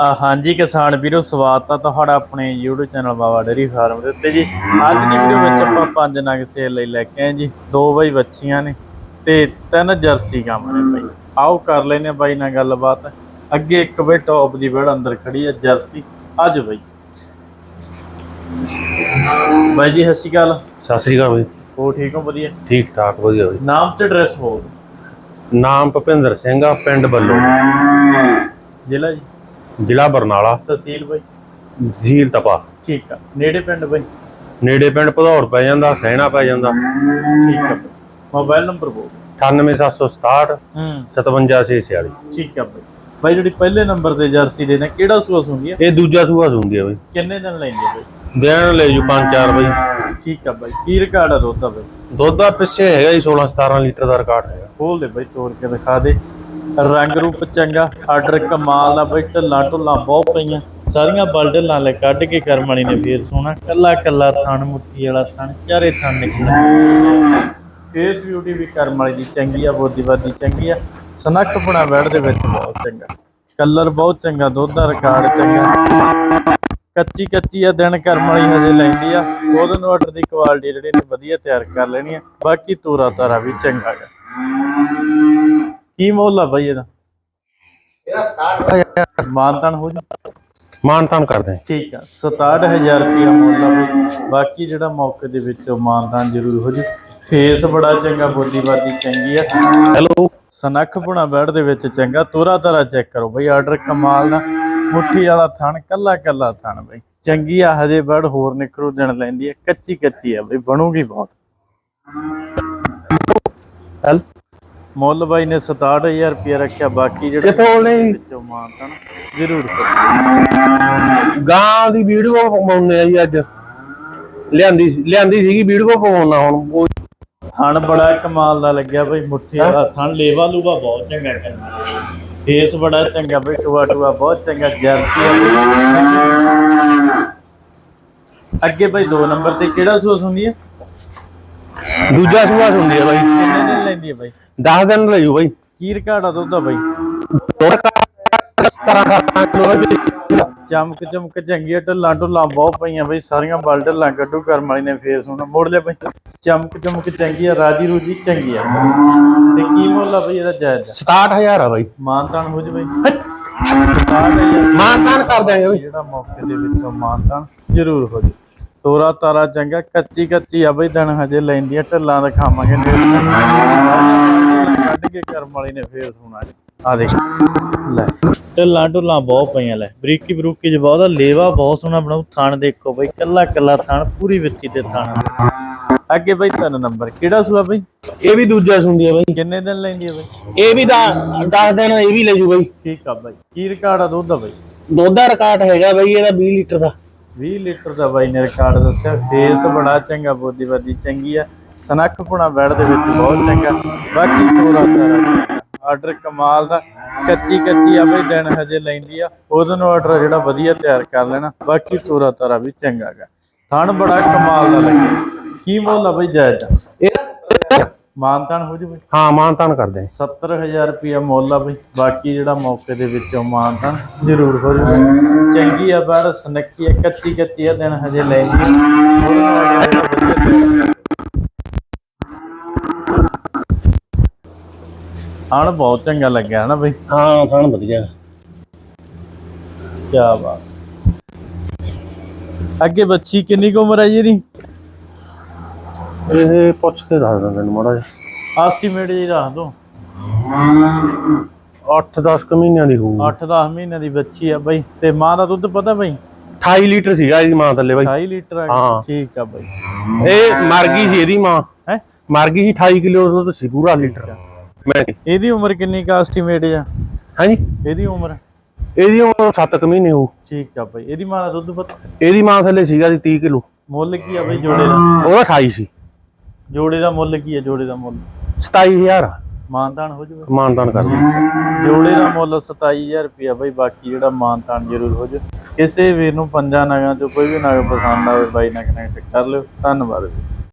ਹਾਂਜੀ ਕਿਸਾਨ ਵੀਰੋ ਸਵਾਗਤ ਆ ਤੁਹਾਡਾ ਆਪਣੇ YouTube channel Baba dairy farm ਦੇ ਉੱਤੇ ਜੀ। ਅੱਜ ਦੀ ਵੀਡੀਓ ਵਿੱਚ ਆਪਾਂ ਪੰਜ ਨਗ ਸੇਲ ਲਈ ਲੈ ਕੇ ਆਏ ਜੀ। ਦੋ ਬਾਈ ਬੱਚੀਆਂ ਨੇ ਤੇ ਤਿੰਨ ਜਰਸੀ ਗਾਵਾਂ ਨੇ ਬਾਈ। ਆਓ ਕਰ ਲੈਨੇ ਬਾਈ ਨਾਲ ਗੱਲਬਾਤ। ਅੱਗੇ ਇੱਕ ਬਈ ਟੌਪ ਦੀ ਬੜ ਅੰਦਰ ਖੜੀ ਆ ਜਰਸੀ। ਅੱਜ ਬਾਈ ਬਾਈ ਜੀ ਸਤਿ ਸ਼੍ਰੀ ਅਕਾਲ। ਸਤਿ ਸ੍ਰੀ ਅਕਾਲ ਬਾਈ। ਹੋ ਠੀਕ ਹੋ? ਵਧੀਆ। ਠੀਕ ਠਾਕ ਵਧੀਆ ਬਾਈ। ਨਾਮ ਤੇ ਐਡਰੈਸ ਬੋਲ ਨਾਮ ਭਪਿੰਦਰ ਸਿੰਘ ਆ ਪਿੰਡ ਬੱਲੋ। ਜ਼ਿਲ੍ਹਾ ਜੀ। ਜ਼ਿਲ੍ਹਾ ਬਰਨਾਲਾ। ਤਹਿਸੀਲ ਬਾਈ। ਝੀਲ ਤਪਾ। ਠੀਕ ਆ। ਨੇੜੇ ਪਿੰਡ ਬਾਈ। ਨੇੜੇ ਪਿੰਡ ਭਦੌੜ ਪੈ ਜਾਂਦਾ ਸਹਿਣਾ ਪੈ ਜਾਂਦਾ। ਠੀਕ ਆ ਬਾਈ। ਮੋਬਾਈਲ ਨੰਬਰ ਬੋਲ। 98767 ਹੂੰ। 57646 ਠੀਕ ਆ ਬਾਈ। ਬਾਈ ਜਿਹੜੀ ਪਹਿਲੇ ਨੰਬਰ ਤੇ ਜਰਸੀ ਦੇ ਨੇ ਕਿਹੜਾ ਸੂਆ ਹੁੰਦੀ ਹੈ ਇਹ ਦੂਜਾ ਸੂਆ ਹੁੰਦੀ ਆ ਬਾਈ। ਕਿੰਨੇ ਦਿਨ ਲੈਂਦੇ ਬਾਈ? ਦੇਣ ਲੈ ਜੂ 5-4 ਬਾਈ। ਠੀਕ ਆ ਬਾਈ? ਕੀ ਰਿਕਾਰਡ ਆ ਦੁੱਧ ਦਾ ਬਾਈ? ਦੁੱਧ ਦਾ ਪਿੱਛੇ ਹੈਗਾ ਜੀ 16-17 ਲੀਟਰ ਦਾ ਰਿਕਾਰਡ ਹੈਗਾ। ਖੋਲ ਦੇ ਬਾਈ ਤੋੜ ਕੇ ਦਿਖਾ ਦੇ। ਰੰਗ ਰੂਪ ਚੰਗਾ ਆਰਡਰ ਕਮਾਲ ਦਾ ਬਾਈ ਢੱਲਾਂ ਢੁੱਲਾਂ ਬਹੁਤ ਪਈਆਂ। ਸਾਰੀਆਂ ਬਲ ਢੱਲਾਂ ਲੈ ਕੱਢ ਕੇ ਕਰਮ ਵਾਲੀ ਨੇ ਫੇਰ ਸੋਣਾ ਕੱਲਾ ਕੱਲਾ ਥਣ ਮੁੱਠੀ ਵਾਲਾ ਥਣ ਚਾਰੇ ਥਣ ਨਿਕਲਿਆ ਫੇਸ ਬਿਊਟੀ ਵੀ ਕਰਮ ਵਾਲੀ ਦੀ ਚੰਗੀ ਆ ਬੋਦੀਵਾਦੀ ਚੰਗੀ ਆ। ਸਨੱਖ ਬਣਾ ਬੈੜ ਦੇ ਵਿੱਚ ਬਹੁਤ ਚੰਗਾ। ਕਲਰ ਬਹੁਤ ਚੰਗਾ ਦੁੱਧ ਦਾ ਰਿਕਾਰਡ ਚੰਗਾ। ਕੱਚੀ ਕੱਚੀ ਆ ਦਿਨ ਕਰਮ ਵਾਲੀ ਹਜੇ ਲੈਂਦੀ ਆ। ਉਹਦੇ ਨੂੰ ਆਰਡਰ ਦੀ ਕੁਆਲਿਟੀ ਜਿਹੜੀ ਨੇ ਵਧੀਆ ਤਿਆਰ ਕਰ ਲੈਣੀ ਆ। ਬਾਕੀ ਤੋਰਾ ਤਾਰਾ ਵੀ ਚੰਗਾ ਗਾ। ਕੀ ਮੁੱਲ ਆ ਬਾਈ ਇਹਦਾ? ਮਾਨਤਨ ਹੋ ਜਾ? ਕਰਦੇ। ਠੀਕ ਆ 67000 ਰੁਪਇਆ ਮੁੱਲ ਆ ਬਈ। ਬਾਕੀ ਜਿਹੜਾ ਮੌਕੇ ਦੇ ਵਿੱਚ ਮਾਨਤਨ ਜ਼ਰੂਰ ਹੋ ਜੀ। ਫੇਸ ਬੜਾ ਚੰਗਾ ਬੋਲੀਬਾਦੀ ਚੰਗੀ ਆ। ਹੈਲੋ ਸਨੱਖ ਪੁਣਾ ਬੈੜ ਦੇ ਵਿੱਚ ਚੰਗਾ। ਤੋਰਾ ਤਾਰਾ ਚੈੱਕ ਕਰੋ ਬਈ ਆਰਡਰ ਕਮਾਲ ਦਾ ਮੁੱਠੀ ਵਾਲਾ ਥਣ ਕੱਲਾ ਕੱਲਾ ਥਣ ਬਈ। ਚੰਗੀ ਆ ਹਜੇ ਬੜ ਹੋਰ ਨਿਕਰੂ ਦਿਨ ਲੈਂਦੀ ਆ ਕੱਚੀ ਕੱਚੀ ਆ ਬਈ ਬਣੂਗੀ ਬਹੁਤ। ਹੈਲ। ਮੁੱਲ ਬਾਈ ਨੇ 67000 ਰੁਪਇਆ ਰੱਖਿਆ ਬਾਕੀ ਜਿਹੜਾ ਕਿੱਥੋਂ ਜੀ? ਵਿੱਚੋਂ ਮਾਨਤਨ ਜ਼ਰੂਰ ਕਰੋ ਗਾਂ ਦੀ ਵੀਡੀਓ ਪਾਉਣੇ ਆ ਜੀ ਅੱਜ। ਲਿਆਂਦੀ ਸੀ- ਲਿਆਂਦੀ ਸੀਗੀ ਵੀਡੀਓ ਪਾਉਣਾ ਹੁਣ। ਥਣ ਬੜਾ ਕਮਾਲ ਦਾ ਲੱਗਿਆ ਬਈ ਮੁੱਠੀ ਵਾਲਾ ਥਣ ਲੇਵਾ ਲੂਵਾ ਬਹੁਤ ਚੰਗਾ ਕਰਨਾ। ਫੇਸ ਬੜਾ ਚੰਗਾ ਬਈ ਟੂਆ ਟੂਆ ਬਹੁਤ ਚੰਗਾ ਜਰਸੀ। ਅੱਗੇ ਬਈ 2 ਨੰਬਰ ਤੇ ਕਿਹੜਾ ਸੂਸ ਹੁੰਦੀ ਹੈ ਦੂਜਾ ਸੂਆ ਹੁੰਦੀ ਆ ਬਾਈ। ਕਿੰਨੇ ਦਿਨ ਲੈਂਦੀ ਹੈ ਬਈ? 10 ਦਿਨ ਲੈ ਜੂ ਬਾਈ। ਕੀ ਰਿਕਾਰਡ ਆ ਦੁੱਧ ਦਾ ਬਈ? ਤਰ੍ਹਾਂ ਦਾ ਚਮਕ ਚਮਕ ਚੰਗੀਆਂ ਢੱਲਾਂ ਢੁੱਲਾਂ ਬਹੁਤ ਪਈਆਂ ਬਈ ਸਾਰੀਆਂ ਬਲ ਢੱਲਾਂ ਕੱਢੂ ਕਰਮ ਵਾਲੀ ਨੇ ਫੇਰ ਸੋਣਾ। ਮੋੜ ਲਿਆ ਬਈ ਚਮਕ ਚਮਕ ਚੰਗੀ ਆ ਰਾਜੀ ਰੂਜੀ ਚੰਗੀ ਆ ਤੇ ਕੀ ਮੁੱਲ ਆ ਬਈ ਇਹਦਾ ਜਾਇਜ਼? 67000 ਆ ਬਾਈ। ਮਾਨਤਾਨ ਹੋ ਜਵੇ ਮਾਨਤਾਨ ਮਾਨ ਤਾਨ ਕਰ ਦਿਆਂਗੇ ਬਾਈ। ਜਿਹੜਾ ਮੌਕੇ ਦੇ ਵਿੱਚੋਂ ਮਾਨਤਾਨ ਜ਼ਰੂਰ ਹੋ ਜੇ। ਤੋਰਾ ਤਾਰਾ ਚੰਗਾ ਕੱਚੀ ਕੱਚੀ ਆ ਬਈ ਦਿਨ ਹਜੇ ਲੈਂਦੀਆਂ ਢੱਲਾਂ ਦਿਖਾਵਾਂਗੇ। ਨੇੜੇ ਤੋਂ। ਕੱਢ ਕੇ ਕਰਮ ਵਾਲੀ ਨੇ ਫੇਰ ਸੁਣਾ। ਆ ਦੇਖ। ਲੈ। ਢੱਲਾਂ ਢੁੱਲਾਂ ਬਹੁਤ ਪਈਆਂ ਲੈ। ਬਰੀਕੀ ਬਰੂਕੀ ਚ ਬਹੁਤ ਆ ਲੇਵਾ ਬਹੁਤ ਸੋਹਣਾ ਬਣਾਉ ਥਣ ਦੇਖੋ ਬਈ ਕੱਲਾ ਕੱਲਾ ਥਣ ਪੂਰੀ ਵਿੱਚੀ ਤੇ ਥਣ। ਅੱਗੇ ਬਈ ਤਿੰਨ ਨੰਬਰ ਕਿਹੜਾ ਸੂਆ ਬਈ? ਇਹ ਵੀ ਦੂਜਾ ਸੁਣਦੀ ਆ ਬਾਈ। ਕਿੰਨੇ ਦਿਨ ਲੈਂਦੀ ਆ ਬਈ? ਇਹ ਵੀ 10 ਦਿਨ ਇਹ ਵੀ ਲੈ ਜੂ ਬਾਈ। ਠੀਕ ਆ ਬਈ। ਕੀ ਰਿਕਾਰਡ ਆ ਦੁੱਧ ਦਾ ਬਈ? ਦੁੱਧ ਦਾ ਰਿਕਾਰਡ ਹੈਗਾ ਬਾਈ ਇਹਦਾ 20 ਲੀਟਰ ਦਾ। 20 ਲੀਟਰ ਦਾ ਬਾਈ ਨੇ ਰਿਕਾਰਡ ਦੱਸਿਆ। ਫੇਸ ਬੜਾ ਚੰਗਾ ਬੋਦੀਵਾਦੀ ਚੰਗੀ ਆ। ਸਨੱਖ ਪੁਣਾ ਬੈੜ ਦੇ ਵਿੱਚ ਬਹੁਤ ਚੰਗਾ। ਬਾਕੀ ਤੋਰਾ ਤਾਰਾ ਆਰਡਰ ਕਮਾਲ ਦਾ। ਕੱਚੀ ਕੱਚੀ ਆ ਬਈ ਦਿਨ ਹਜੇ ਲੈਂਦੀ ਆ। ਉਹਦੇ ਨੂੰ ਆਰਡਰ ਜਿਹੜਾ ਵਧੀਆ ਤਿਆਰ ਕਰ ਲੈਣਾ। ਬਾਕੀ ਤੋਰਾ ਤਾਰਾ ਵੀ ਚੰਗਾ ਗਾ। ਥਣ ਬੜਾ ਕਮਾਲ ਦਾ ਲੱਗਿਆ। ਕੀ ਮੁੱਲ ਆ ਬਈ ਜਾਇਜ਼ ਦਾ? ਇਹ ਮਾਨਤਾਨ ਹੋ ਜੂ ਬਈ? ਹਾਂ ਮਾਨ ਤਾਨ ਕਰਦੇ ਆ। 70000 ਰੁਪਇਆ ਮੁੱਲ ਆ ਬਈ। ਬਾਕੀ ਜਿਹੜਾ ਮੌਕੇ ਦੇ ਵਿੱਚੋਂ ਮਾਨਤਾਨ ਜ਼ਰੂਰ ਹੋ ਜੂ। ਚੰਗੀ ਆ ਬੜ ਸਨੱਕੀ ਆ ਕੱਚੀ ਕੱਚੀ ਆ ਦਿਨ ਹਜੇ ਲੈਂਦੀ ਆ। ਆਣ ਬਹੁਤ ਚੰਗਾ ਲੱਗਿਆ ਹਨਾ ਬਈ? ਹਾਂ ਥਾਣ ਵਧੀਆ। ਕੀ ਬਾਤ। ਅੱਗੇ ਬੱਚੀ ਕਿੰਨੀ ਕੁ ਉਮਰ ਹੈ ਜੀ ਇਹਦੀ? ਇਹ ਪੁੱਛ ਕੇ ਦੱਸ ਦਿੰਦਾ ਤੈਨੂੰ ਮਾੜਾ ਜਿਹਾ। ਐਸਟੀਮੇਟ ਜੀ ਰੱਖ ਦੋ। 8-10 ਕੁ ਮਹੀਨਿਆਂ ਦੀ ਹੋਊ 8-10 ਮਹੀਨਿਆਂ ਦੀ ਬੱਚੀ ਆ ਬਈ। ਤੇ ਮਾਂ ਦਾ ਦੁੱਧ ਪਤਾ ਬਈ? 28 ਲੀਟਰ ਸੀਗਾ ਇਹਦੀ ਮਾਂ ਥੱਲੇ ਬਾਈ। 28 ਲੀਟਰ ਆ ਹਾਂ। ਠੀਕ ਆ ਬਈ। ਇਹ ਮਰ ਗਈ ਸੀ ਇਹਦੀ ਮਾਂ। ਹੈ? ਮਰ ਗਈ ਸੀ 28 ਕਿਲੋ ਦੁੱਧ ਸੀ ਪੂਰਾ ਲੀਟਰ। ਮੈਂ ਇਹਦੀ ਉਮਰ ਕਿੰਨੀ ਕਾ ਐਸਟੀਮੇਟ ਆ ਹਾਂਜੀ। ਇਹਦੀ ਉਮਰ? ਇਹਦੀ ਉਮਰ 7 ਕੁ ਮਹੀਨੇ ਹੋਊ। ਠੀਕ ਆ ਬਈ। ਇਹਦੀ ਮਾਂ ਦਾ ਦੁੱਧ ਪਤਾ? ਇਹਦੀ ਮਾਂ ਥੱਲੇ ਸੀਗਾ ਸੀ 30 ਕਿਲੋ। ਮੁੱਲ ਕੀ ਆ ਬਈ ਜੋੜੇ ਦਾ? ਉਹਦਾ 28 ਸੀ। ਜੋੜੇ ਦਾ ਮੁੱਲ ਕੀ ਆ? ਜੋੜੇ ਦਾ ਮੁੱਲ? 27000 ਮਾਨਤਾਨ ਹੋ ਜਾਊਗਾ ਮਾਨਦਾਨ ਕਰ ਜੋੜੇ ਦਾ ਮੁੱਲ 27000 ਰੁਪਇਆ ਬਈ ਬਾਕੀ ਜਿਹੜਾ ਮਾਨਤਾਨ ਜ਼ਰੂਰ ਹੋ ਜਾ। ਕਿਸੇ ਵੀਰ ਨੂੰ ਪੰਜਾਂ ਨਗਾਂ ਚੋਂ ਕੋਈ ਵੀ ਨਗ ਪਸੰਦ ਆਵੇ ਬਾਈ ਨਾਲ ਕਨੈਕਟ ਕਰ ਲਿਓ। ਧੰਨਵਾਦ ਜੀ